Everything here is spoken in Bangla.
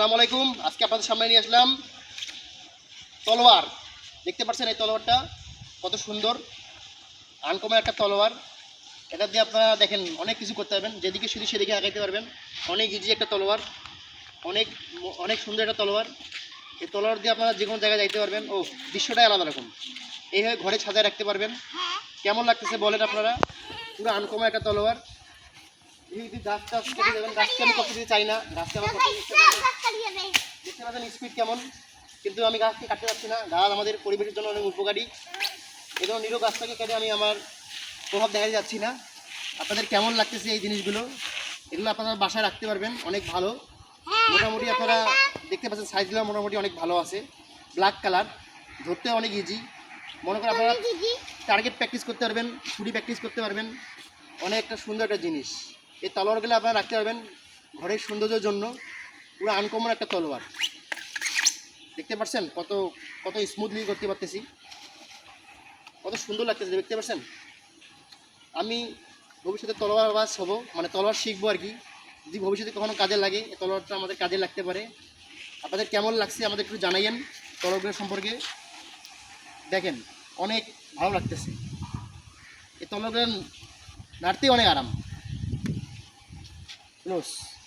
আসসালামু আলাইকুম। আজকে আপনাদের সামনে নিয়ে আসলাম তলোয়ার। দেখতে পাচ্ছেন এই তলোয়ারটা কত সুন্দর আনকমের একটা তলোয়ার। এটা দিয়ে আপনারা দেখেন, অনেক কিছু করতে পারবেন। যেদিকে শুধু সেদিকে আগাইতে পারবেন। অনেক ইজি একটা তলোয়ার। অনেক অনেক সুন্দর একটা তলোয়ার। এই তলোয়ার দিয়ে আপনারা যে কোনো জায়গায় যাইতে পারবেন। ও, দৃশ্যটাই আলাদা রকম। এইভাবে ঘরে সাজায় রাখতে পারবেন। কেমন লাগতেছে বলেন আপনারা? পুরো আনকমের একটা তলোয়ার। যদি গাছ টাছ কেটে দেবেন গাছকে আমি কত দিতে চাই না গাছকে আমার দেখতে পাচ্ছেন স্পিড কেমন? কিন্তু আমি গাছকে কাটতে পারছি না। গাছ আমাদের পরিবেশের জন্য অনেক উপকারী। জন্য নিরো গাছটাকে কেটে আমি আমার প্রভাব দেখাতে যাচ্ছি না। আপনাদের কেমন লাগতেছে এই জিনিসগুলো? এগুলো আপনারা বাসায় রাখতে পারবেন অনেক ভালো। মোটামুটি আপনারা দেখতে পাচ্ছেন সাইজগুলো মোটামুটি অনেক ভালো আছে। ব্ল্যাক কালার ধরতে অনেক ইজি মনে করেন আপনারা টার্গেট প্র্যাকটিস করতে পারবেন ছুরি প্র্যাকটিস করতে পারবেন। অনেক একটা সুন্দর একটা জিনিস। এই তলোয়ারগুলো আপনারা রাখতে পারবেন ঘরের সৌন্দর্যের জন্য। পুরো আনকমন একটা তলোয়ার। দেখতে পাচ্ছেন কত কত স্মুথলি করতে পারতেছি। কত সুন্দর লাগতেছে, দেখতে পাচ্ছেন? আমি ভবিষ্যতে তলোয়ার বাস হব মানে তলোয়ার শিখব আর কি। যদি ভবিষ্যতে কখনো কাজে লাগে তলোয়ারটা আমাদের কাজে লাগতে পারে। আপনাদের কেমন লাগছে আমাদের একটু জানাইয়েন তলোয়ারগুলো সম্পর্কে। দেখেন, অনেক ভালো লাগতেছে। এই তলোয়ারগুলো নাড়তেই অনেক আরাম। Plus.